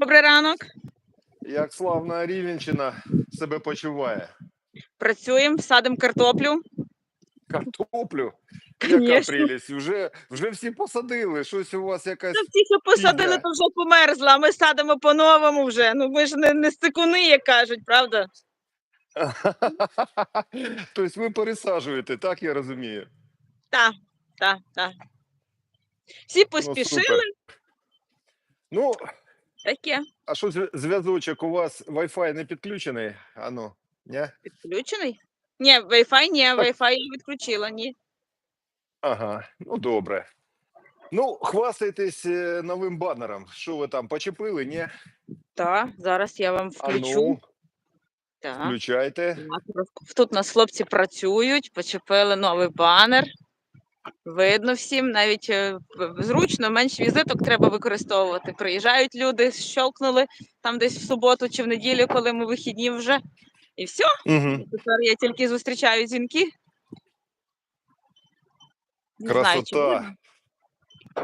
Добрий ранок. Як славна Рівенщина себе почуває? Працюємо, садимо картоплю. Картоплю. Яка Конечно. прелість. Вже, вже всі посадили. Щось у вас якась. Та всі, що посадили, то вже померзла. а Ми садимо по-новому вже. Ну ми ж не, не стикуни, як кажуть, правда? Тобто ви пересаджуєте, так я розумію. Так, так, так. Всі поспішили, супер. Ну, таке. а що зв'язочок у вас Wi-Fi не підключений? Ану, ні? Підключений? Ні, Wi-Fi, ні, Wi-Fi я відключила, ні. Ага, ну добре. Ну, хвастайтесь е, новим банером. Що ви там почепили? Ні? Так, зараз я вам включу. ну, Так. включайте. Тут у нас хлопці працюють, почепили новий банер. Видно всім, навіть е, зручно, менш візиток треба використовувати. Приїжджають люди, щелкнули там десь в суботу чи в неділю, коли ми вихідні вже. І все. Угу. Тепер я тільки зустрічаю дзвінки. Не знаю, чи Красота. видно.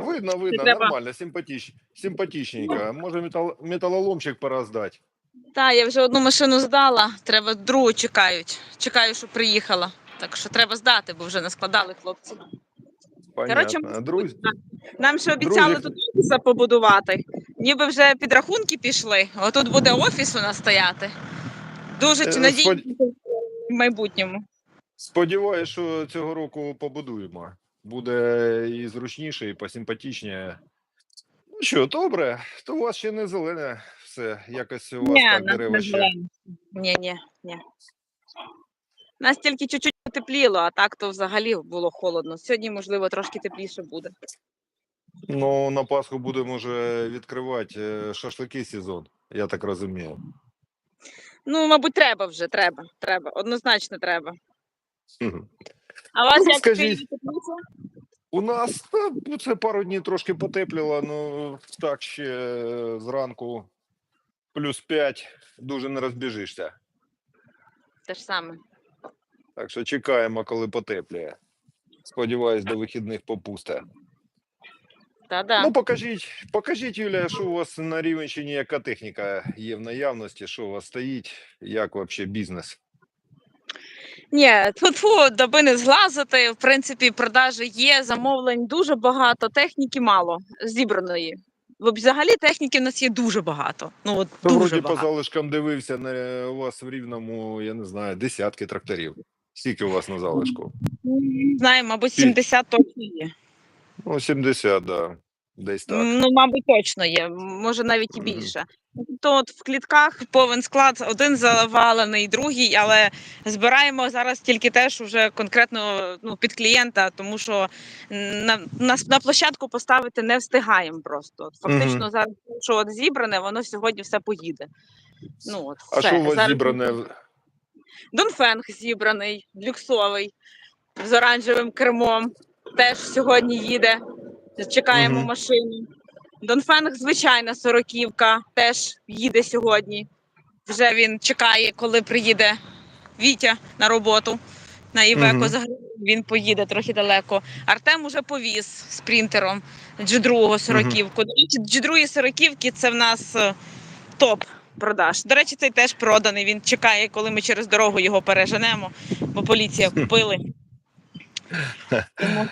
Видно, видно, треба- нормально, симпатич, симпатичненько. Може метал, металоломчик пора здати. Та, я вже одну машину здала, треба другу чекають. Чекаю, що приїхала. Так що треба здати, бо вже не складали хлопці. Коротше, Понятно. Друзі, Нам ще обіцяли Друзі, тут офіса побудувати. Ніби вже підрахунки пішли. Отут буде офіс у нас стояти. Дуже Е, спод- надіюся в майбутньому. сподіваюся, що цього року побудуємо. Буде і зручніше, і посимпатичніше. Ну що, добре, то у вас ще не зелене все. Якось у вас Ні, так нас дерева ще. зелено. Ні, ні, ні. Нас тільки чуть-чуть потепліло, а так то взагалі було холодно. Сьогодні, можливо, трошки тепліше буде. Ну, на Пасху будемо вже відкривати е, шашлики сезон, я так розумію. Ну, мабуть, треба вже, треба, треба, однозначно треба. А вас Ну, як скажіть. Тепліше? У нас та, ну, це пару днів трошки потепліло, ну так ще е, зранку плюс 5, дуже не розбіжишся. Те ж саме. Так що чекаємо, коли потепліє. Сподіваюсь, до вихідних попусте. Та-да. Ну, покажіть, покажіть, Юлія, що у вас на Рівенщині, яка техніка є в наявності, що у вас стоїть, як взагалі бізнес? Ні, тут фу, даби не зглазити. В принципі, продажі є, замовлень дуже багато, техніки мало зібраної. Бо Взагалі техніки в нас є дуже багато. Ну от Ну, дуже вроді по залишкам дивився на у вас в рівному, я не знаю, десятки тракторів. Скільки у вас на залишку? Не Знаю, мабуть, Скільки? 70 точно є. Ну, 70, да. Десь так. Ну, мабуть, точно є, може навіть і більше. То от в клітках повен склад, один завалений, другий, але збираємо зараз тільки те, що вже конкретно ну, під клієнта, тому що на, на, на площадку поставити не встигаємо просто. От Фактично, Мгм. зараз що от зібране, воно сьогодні все поїде. Ну, от, А все. що у вас Зараз зібране? Донфенг зібраний, люксовий, з оранжевим кермом. Теж сьогодні їде. Чекаємо Мгм. машину. Донфенг, звичайна сороківка, теж їде сьогодні. Вже він чекає, коли приїде Вітя на роботу. На Івеко Мгм. загрузив, він поїде трохи далеко. Артем уже повіз спринтером G2 сороківку. Речі, G2 сороківки це в нас е, топ продаж. До речі, цей теж проданий. Він чекає, коли ми через дорогу його переженемо, бо поліція купили. Тому,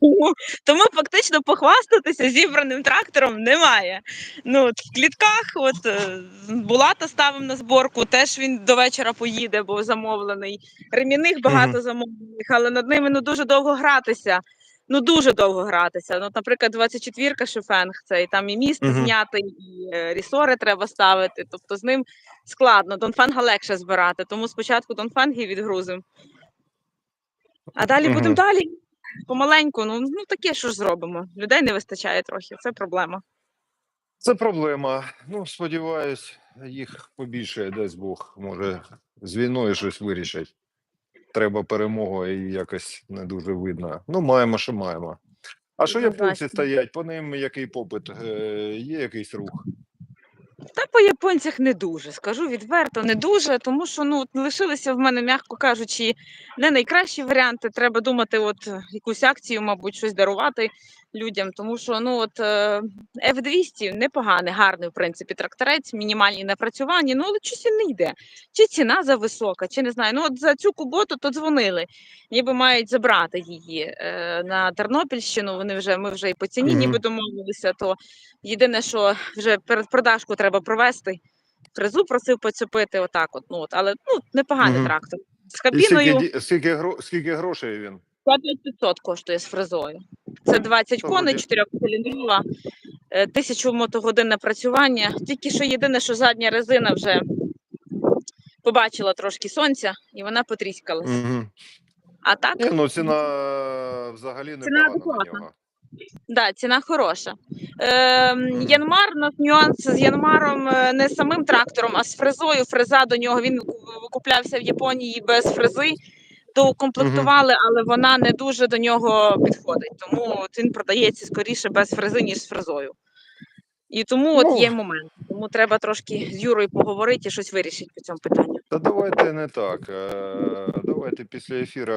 тому, тому фактично похвастатися зібраним трактором немає. Ну, от в клітках, от е, Булата ставимо на зборку, теж він до вечора поїде, бо замовлений. Ремінних багато замовлених, але над ними ну, дуже довго гратися. Ну, дуже довго гратися. Ну, наприклад, 24-ка шифенг, цей там і міст Мгм. знятий, і е, рісори треба ставити. Тобто з ним складно. Донфенга легше збирати, тому спочатку донфенги відгрузимо. А далі Мгм. будемо далі. Помаленьку, ну, ну таке що ж зробимо. Людей не вистачає трохи, це проблема. Це проблема. Ну, сподіваюсь, їх побільше, дасть Бог. Може, з війною щось вирішать. Треба перемога і якось не дуже видно. Ну, маємо, що маємо. А що японці стоять? По ним який попит? Е, Є якийсь рух? Та по японцях не дуже, скажу відверто, не дуже, тому що ну лишилися в мене, м'яко кажучи, не найкращі варіанти. Треба думати, от якусь акцію, мабуть, щось дарувати. Людям, тому що ну от е, F200 непоганий, гарний, в принципі, тракторець, мінімальні напрацювання, ну але щось не йде. Чи ціна зависока, чи не знаю. Ну от за цю куботу то дзвонили, ніби мають забрати її е, на Тернопільщину. Вони вже ми вже і по ціні ніби домовилися. То єдине, що вже перед продажку треба провести. Фрезу просив поцепити, отак, от ну от, але ну непоганий Мгм. трактор. З І скільки, скільки, гро, скільки грошей він? 5500 коштує з фрезою. Це 20 коней, 4 е, тисячу мотогодин напрацювання. Тільки що єдине, що задня резина вже побачила трошки сонця і вона потріскалась. Угу. А так, Ні, ну ціна е, взагалі не Ціна погана адекватна. да, ціна хороша. Е, Янмар, у нас нюанс з Янмаром е, не з самим трактором, а з фрезою. Фреза до нього він куплявся в Японії без фрези. Доукомплектували, але вона не дуже до нього підходить. Тому він продається скоріше без фрези, ніж з фрезою. І тому Ну. от є момент. Тому треба трошки з Юрою поговорити і щось вирішити по цьому питанню. Та давайте не так. е, Давайте після ефіру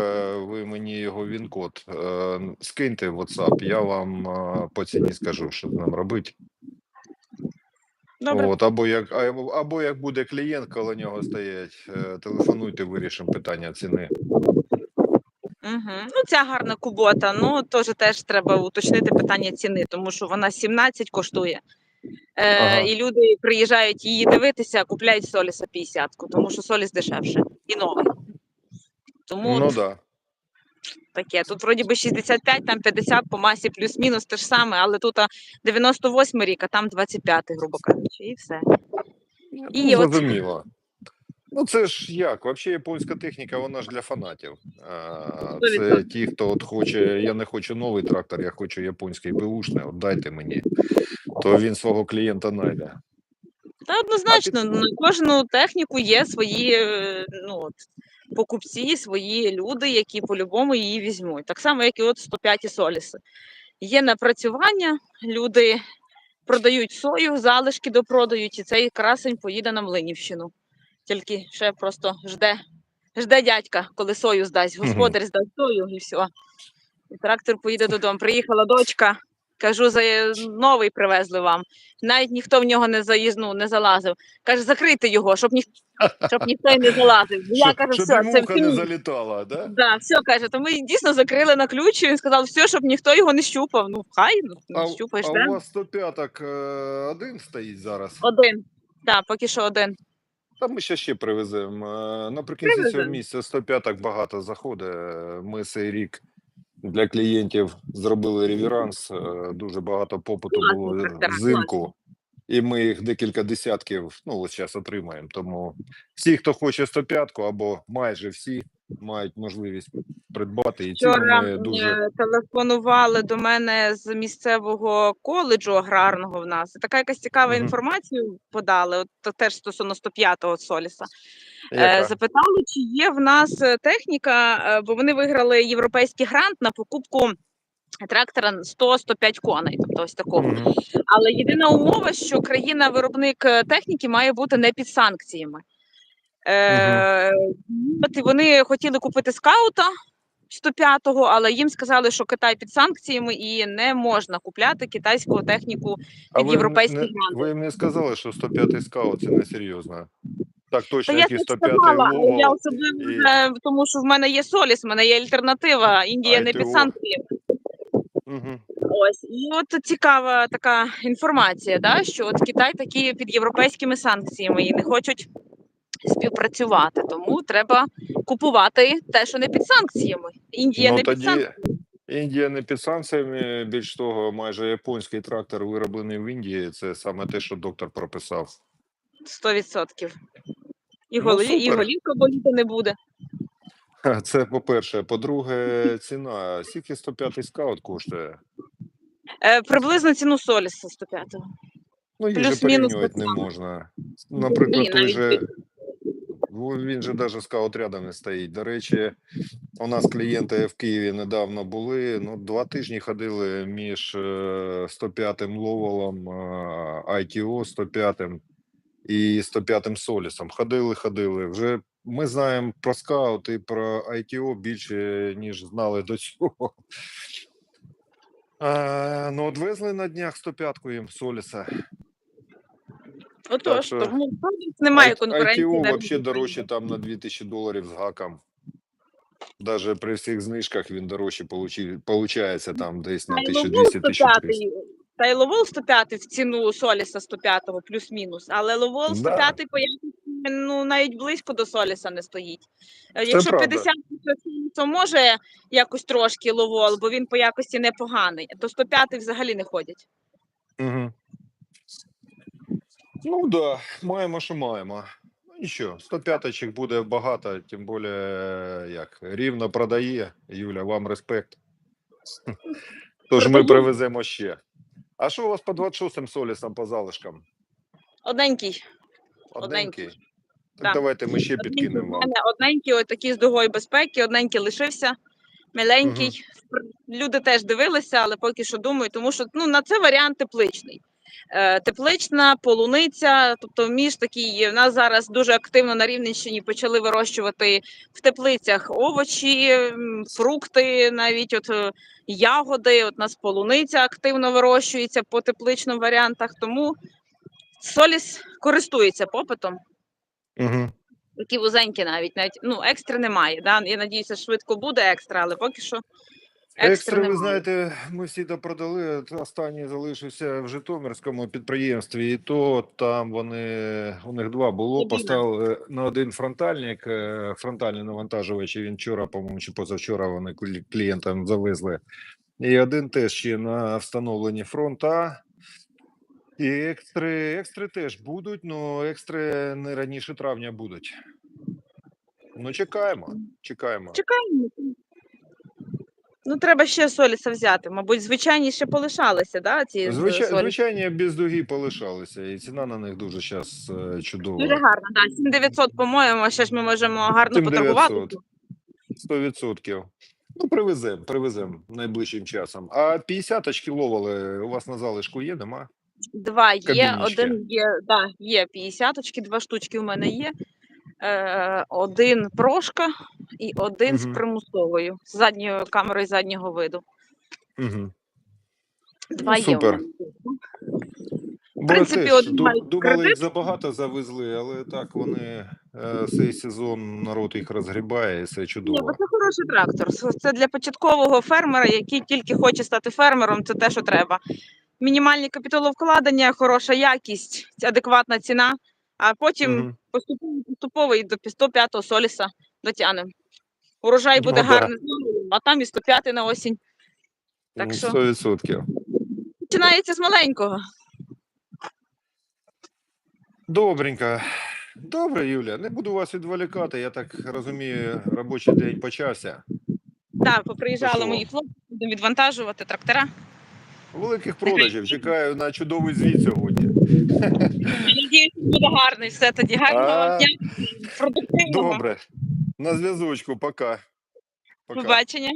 ви мені його він-код е, скиньте в WhatsApp, я вам е, по ціні скажу, що з ним робити. Добре, От, або як або, як буде клієнт коло нього стоять, е, телефонуйте, вирішимо питання ціни. угу. ну ця гарна кубота. Ну теж теж треба уточнити питання ціни, тому що вона 17 коштує. Е, Ага. І люди приїжджають її дивитися, купляють Соліса 50, тому що Соліс дешевше і новий. Тому Ну да. Таке. Тут вроді би 65, там 50 по масі плюс-мінус те ж саме, але тут а, 98 рік, а там 25, грубо кажучи, і все. І ну, от- зрозуміло. Ну, це ж як? Взагалі японська техніка, вона ж для фанатів. А, Це ті, хто от хоче, я не хочу новий трактор, я хочу японський беушний, от дайте мені. То він свого клієнта знайде. Та однозначно, на кожну техніку є свої е, ну, от, покупці, свої люди, які по-любому її візьмуть. Так само, як і от 105 соліси. Є напрацювання, люди продають сою, залишки допродають, і цей красень поїде на Млинівщину. Тільки ще просто жде, жде дядька, коли сою здасть. Господар здасть сою і все. І трактор поїде додому. Приїхала дочка, кажу, за новий привезли вам. Навіть ніхто в нього не заїзнув, не залазив. Каже, закрийте його, щоб, ніх... щоб ніхто й не залазив. Я Щоб, кажу, щоб все, і це не залітала, да? Да, все каже, то ми дійсно закрили на ключ, і він сказав, все, щоб ніхто його не щупав. Ну, хай, ну, А, щупаєш, а де? у вас 105 е, один стоїть зараз. Один. Так, поки що один. Та ми ще ще привеземо. Е, Наприкінці цього Привеземо. місяця 105 багато заходить. Ми цей рік для клієнтів зробили реверанс. е, Дуже багато попиту було взимку. І ми їх декілька десятків, ну ось зараз отримаємо. Тому всі, хто хоче 105 або майже всі, мають можливість придбати. І ціни дуже телефонували до мене з місцевого коледжу аграрного в нас. І така якась цікава Мгм. інформацію подали, от теж стосовно 105-го Соліса. Е, яка? Запитали, чи є в нас е, техніка, е, бо вони виграли європейський грант на покупку трактора 100-105 коней, тобто ось такого. Мгм. Але єдина умова, що країна-виробник техніки має бути не під санкціями. Е, от вони хотіли купити скаута 105-го, але їм сказали, що Китай під санкціями і не можна купляти китайську техніку А під ви, європейський ви їм не сказали, що 105 скаут це не серйозно. Так Та точно, я як і 105 сказала, але я особливо і- тому що в мене є Соліс, в мене є альтернатива. Індія не під санкціями. Мгм. Ось і от цікава така інформація, да, що от Китай такі під європейськими санкціями і не хочуть співпрацювати. Тому треба купувати те, що не під санкціями. Індія ну, не під санкціями. Індія не під санкціями. Більш того, майже японський трактор вироблений в Індії. Це саме те, що доктор прописав. 100%. І, Ну, і голівка боліти не буде. Це по-перше. По-друге, ціна. Скільки 105 скаут коштує? Е, приблизно ціну Соліса 105-го. Ну, же Плюс-мінус порівнювати не можна. Наприклад, Ні, той же. Він же навіть скаут рядом не стоїть. До речі, у нас клієнти в Києві недавно були. Ну, два тижні ходили між е, 105-м Ловолом, е, ITO 105-м і 105-м Солісом. Ходили, ходили. Вже ми знаємо про скаут і про ITO більше, ніж знали до цього. А, ну, відвезли на днях 105-ку їм Соліса. Отож, що тому немає конкуренції. ITO взагалі дорожче там на 2000 доларів з гаком. Даже при всіх знижках він дорожче получається там десь на Та й 1200-1300. Та й Ловол 105 в ціну Соліса 105 плюс-мінус, але Ловол Да. 105 по якості ну, навіть близько до Соліса не стоїть. Е, Якщо правда. 50 то може якось трошки Ловол, бо він по якості непоганий, то 105 взагалі не ходять. Угу. Ну да, маємо, що маємо. Ну нічого, 105 буде багато, тим більше, як рівно продає. Юля, вам респект. Тож ми привеземо ще. А що у вас по 26-м солісам по залишкам? Одненький. Одненький? Так Да. давайте ми ще підкинемо вам. одненький, отакий з дугою безпеки, одненький лишився, миленький. Люди теж дивилися, але поки що думаю, тому що ну, на це варіант тепличний. Е, теплична, полуниця, тобто між такий, в нас зараз дуже активно на Рівненщині почали вирощувати в теплицях овочі, фрукти, навіть от е, ягоди. От у нас полуниця активно вирощується по тепличним варіантах, тому соліс користується попитом. Угу. Такі вузенькі навіть, навіть ну, екстри немає. Да? Я надіюся, швидко буде екстра, але поки що Екстри, ви знаєте, ми всі допродали. Останній залишився в Житомирському підприємстві, і то там вони у них два було. Поставили на один фронтальник, е, фронтальний навантажувач. І він вчора, по-моєму, чи позавчора вони клієнтам завезли. І один теж ще на встановленні фронта. І екстри, екстри теж будуть, але екстри не раніше травня будуть. Ну, чекаємо, чекаємо. Чекаємо. Ну, треба ще соліса взяти. Мабуть, звичайні ще полишалися, да, ці Звичай, солі? звичайні без дуги полишалися, і ціна на них дуже зараз чудова. Дуже гарно, да. 7900, по-моєму, ще ж ми можемо гарно 7900. поторгувати. 100%. Ну, привеземо, привеземо найближчим часом. А 50 очки ловили у вас на залишку є, нема? Два є, Кабінічки. один є, да, є 50 два штучки у мене є. Е, один прошка і один з примусовою, з задньою камерою заднього виду. Угу. Два Ну, супер. Бо принципі, от думали, їх забагато завезли, але так вони е, цей сезон народ їх розгрібає, і все Ні, чудово. це хороший трактор. Це- для початкового фермера, який тільки хоче стати фермером, це те, що треба. Мінімальні капіталовкладення, хороша якість, адекватна ціна, а потім поступово поступово і до 105-го соліса дотягнемо. Урожай буде Ну, гарний, а там і 105 на осінь. Так що 100%. починається з маленького. Добренько. Добре, Юля, не буду вас відволікати. Я так розумію, робочий день почався. Так, поприїжджали мої хлопці, будемо відвантажувати трактора. Великих продажів. Чекаю на чудовий звіт сьогодні. Я надіюся, буде гарний все тоді. Гарного вам дня, продуктивного Добре. На зв'язочку, пока. пока. Побачення.